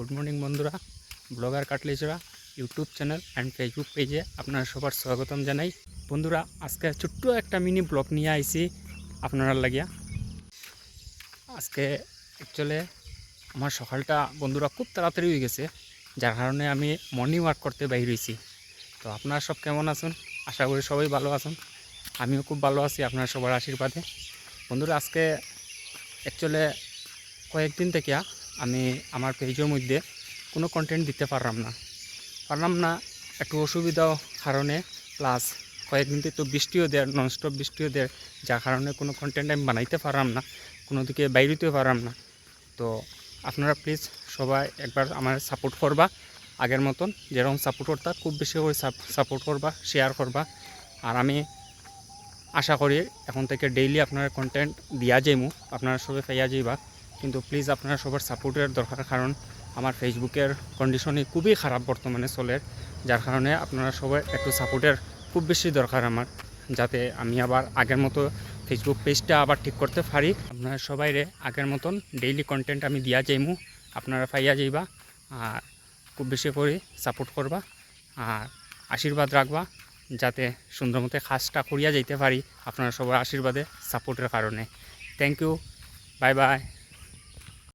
Good morning বন্ধুরা, vlogger Katlichara YouTube channel and Facebook পেজে আপনারা সবার স্বাগতম জানাই। বন্ধুরা, আজকে ছোট্ট একটা মিনি ব্লগ নিয়ে আইছি আপনারা লাগিয়া। আজকে অ্যাকচুয়ালি আমার সকালটা বন্ধুরা খুব তাড়াতাড়ি হয়ে গেছে, যার কারণে আমি মর্নিং ওয়াক করতে বাইর হয়েছি তো আপনারা সব কেমন আছেন? আশা করি সবাই ভালো আছেন। আমিও খুব ভালো আছি আপনার সবার আশীর্বাদে। বন্ধুরা, আজকে অ্যাকচুয়ালি কয়েকদিন থেকে আমি আমার পেজের মধ্যে কোনো কন্টেন্ট দিতে পারলাম না। পারলাম না, একটু অসুবিধার কারণে প্লাস কয়েকদিন তো বৃষ্টিও দেয় ননস্টপ বৃষ্টিও দেয়, যার কারণে কোনো কন্টেন্ট আমি বানাইতে পারলাম না, কোনো দিকে বাইরেতেও পারলাম না। তো আপনারা প্লিজ সবাই একবার আমার সাপোর্ট করবা, আগের মতন যেরকম সাপোর্ট করতা, খুব বেশি করে সাপোর্ট করবা শেয়ার করবা। আর আমি আশা করি এখন থেকে ডেইলি আপনারা কন্টেন্ট দিয়া যাইমু, আপনারা সবাই পাইয়া যাইবা। কিন্তু প্লিজ আপনারা সবার সাপোর্টের দরকার, কারণ আমার ফেসবুকের কন্ডিশনই খুবই খারাপ বর্তমানে চলে, যার কারণে আপনারা সবাই একটু সাপোর্টের খুব বেশি দরকার আমার, যাতে আমি আবার আগের মতো ফেসবুক পেজটা আবার ঠিক করতে পারি। আপনারা সবাই রে আগের মতন ডেইলি কন্টেন্ট আমি দিয়া যাইমু, আপনারা পাইয়া যাইবা, আর খুব বেশি করে সাপোর্ট করবা, আর আশীর্বাদ রাখবা, যাতে সুন্দর মতো কাজটা করিয়া যাইতে পারি আপনারা সবার আশীর্বাদে সাপোর্টের কারণে। Thank you bye bye